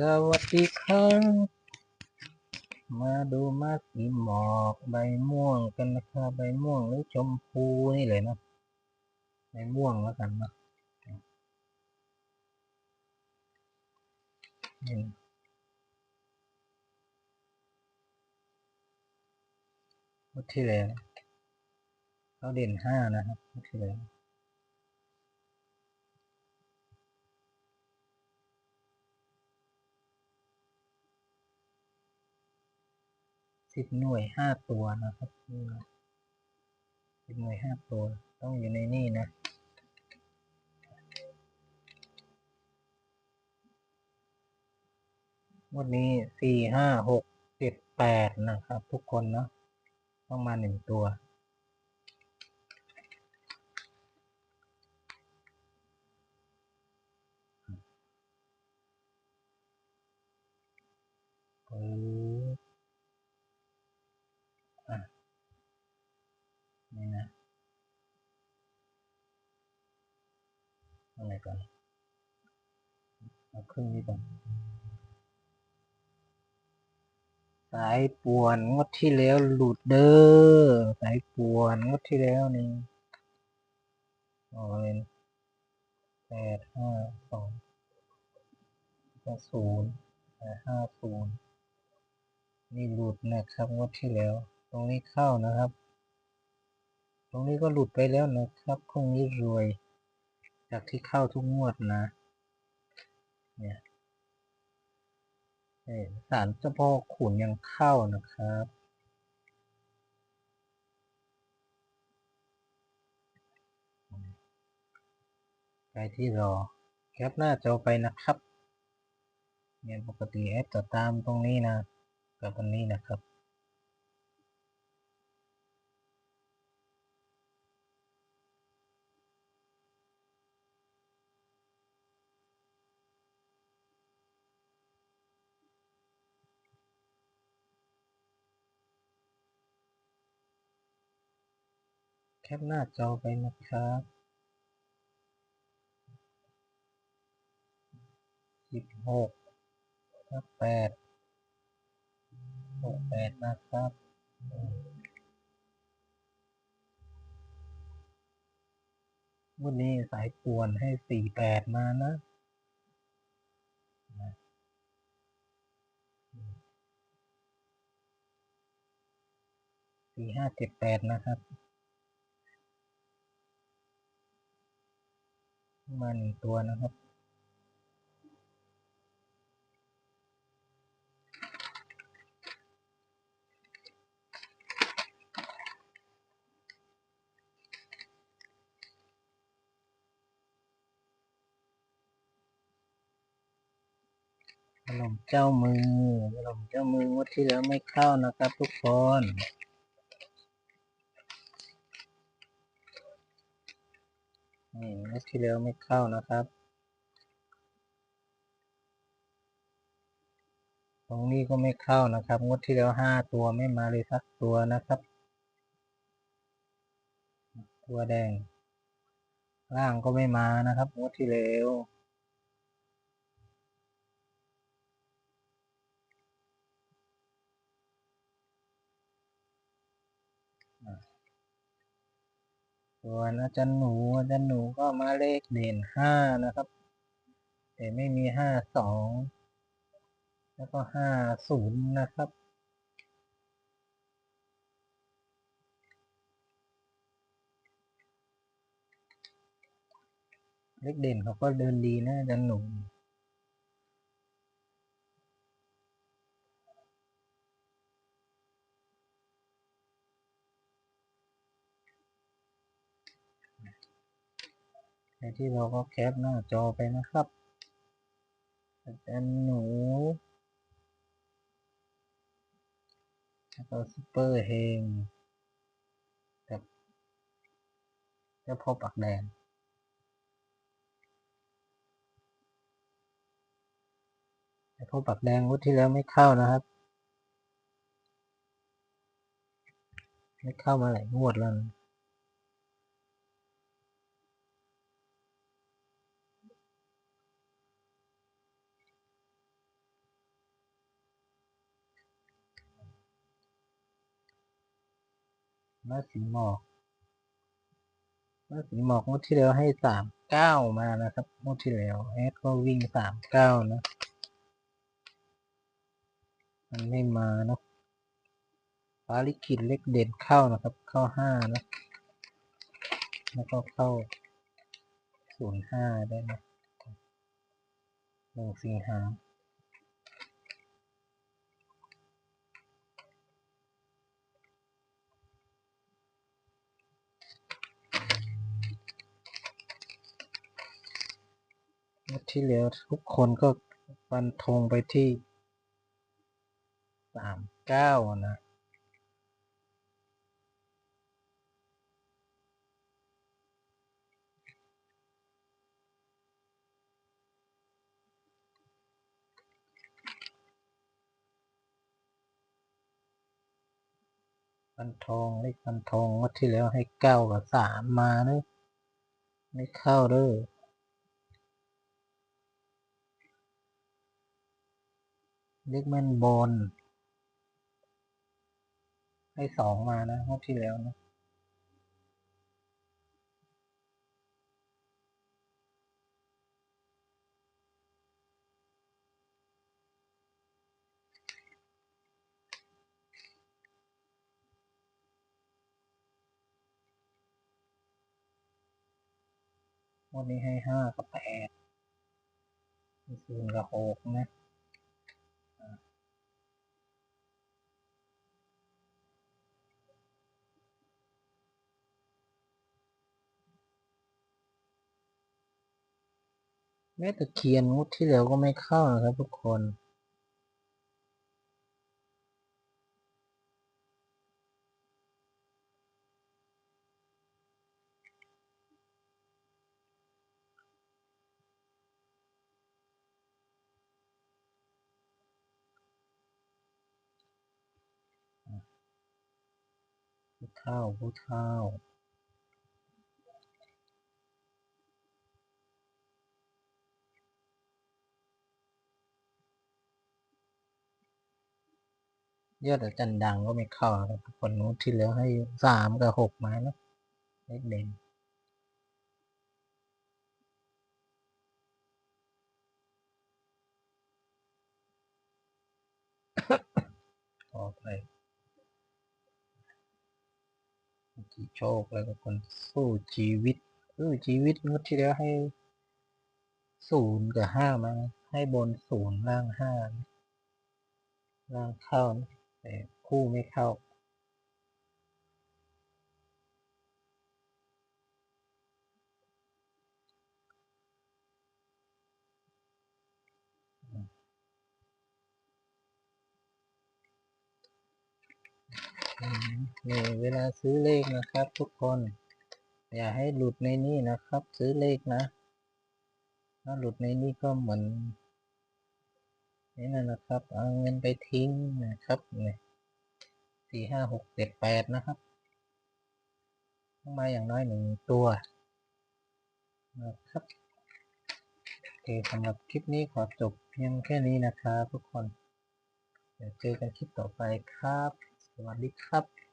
สวัสดีครับ มาดูมาสีหมอกใบม่วงกันนะครับใบม่วงหรือชมพูนี่เลยนะใบม่วงแล้วกันนะนี่นะงวดที่แล้วเขาเด่นห้านะครับงวดที่แล้ว สิบหน่วยห้าตัวนะครับนี่นะสิบหน่วยห้าตัว ต้องอยู่ในนี่นะวันนี้สี่ห้าหกเจ็ดแปดนะครับ ทุกคนเนาะต้องมาหนึ่งตัวอะ นี่นะ อะไรก่อนเอาครึ่งนี้ก่อนสายป่วนงวดที่แล้วหลุดเด้อสายป่วนงวดที่แล้วนี่อ๋อเลยแปดห้าสองศูนย์แปดห้าศูนย์นี่หลุดนะครับงวดที่แล้ว ตรงนี้เข้านะครับ ตรงนี้ก็หลุดไปแล้วนะครับคงนี้รวย จากที่เข้าทุกงวดนะ เนี่ยสารเจ้าพ่อขุนยังเข้านะครับ ใครที่รอแคปหน้าจอไปนะครับเนี่ยปกติแอปจะตามตรงนี้นะกับตรงนี้นะครับ แคปหน้าจอไปนะครับ สิบหกห้าแปดหกแปดนะครับวันนี้สายป่วนให้สี่แปดมานะสี่ห้าเจ็ดแปดนะครับ มาหนึ่งตัวนะครับ ขนมเจ้ามือขนมเจ้ามืองวดที่แล้วไม่เข้านะครับทุกคน นี่งวดที่แล้วไม่เข้านะครับ ตรงนี้ก็ไม่เข้านะครับ งวดที่แล้วห้าตัวไม่มาเลยสักตัวนะครับ ตัวแดง ล่างก็ไม่มานะครับ งวดที่แล้ว ส่วนอาจารย์หนูอาจารย์หนูก็มาเลขเด่นห้านะครับ แต่ไม่มีห้าสองแล้วก็ห้าศูนย์นะครับ เลขเด่นเขาก็เดินดีนะอาจารย์หนู ในที่เราก็แคปหน้าจอไปนะครับอาจารย์หนูแล้วก็ซุปเปอร์เฮงกับเจ้าพ่อปักแดงเจ้าพ่อปักแดงวดที่แล้วไม่เข้านะครับ ไม่เข้ามาหลายงวดแล้วนะ น้าสินหมอกน้าสินหมอกงวดที่แล้วให้สามเก้ามานะครับงวดที่แล้วแอดก็วิ่งสามเก้านะ มันไม่มาเนาะภารกิจเล็กเด่นเข้านะครับ เข้าห้านะ แล้วก็เข้าศูนย์ห้าได้นะหนึ่งสิงหา ที่แล้วทุกคนก็ฟันธงไปที่สามเก้านะฟันทองเลขฟันทองงวัดที่แล้วให้เก้ากับสามมาเนอะไม่เข้าเด้อ เลขแมนบนให้สองมานะงวดที่แล้วนะวันนี้ให้ห้ากับแปดมีศูนย์กับหกนะ แม้แต่เคียนงวดที่แล้วก็ไม่เข้านะครับทุกคนผู้เท่าผู้เท่า ยอดจารย์ดังก็ไม่เข้าครับคนนู้นที่แล้วให้สามกับหกมานะเลขเด่นขอไปกี่โชคแล้วก็คนสู้ชีวิตสู้ชีวิตงวดที่แล้วให้ศูนย์กับห้ามา ให้บนศูนย์ล่างห้าล่างเข้านะ แต่คู่ไม่เข้าอืมนี่เวลาซื้อเลขนะครับทุกคน อย่าให้หลุดในนี้นะครับ ซื้อเลขนะ ถ้าหลุดในนี้ก็เหมือน นี่นะนะครับ เอาเงินไปทิ้งนะครับเนี่ยสี่ห้าหกเจ็ดแปดนะครับต้งมาอย่างน้อยหนึ่งตัวนะครับโอเคสำหรับคลิปนี้ขอจบเพียงแค่นี้นะครับทุกคน เดี๋ยวเจอกันคลิปต่อไปครับ สวัสดีครับ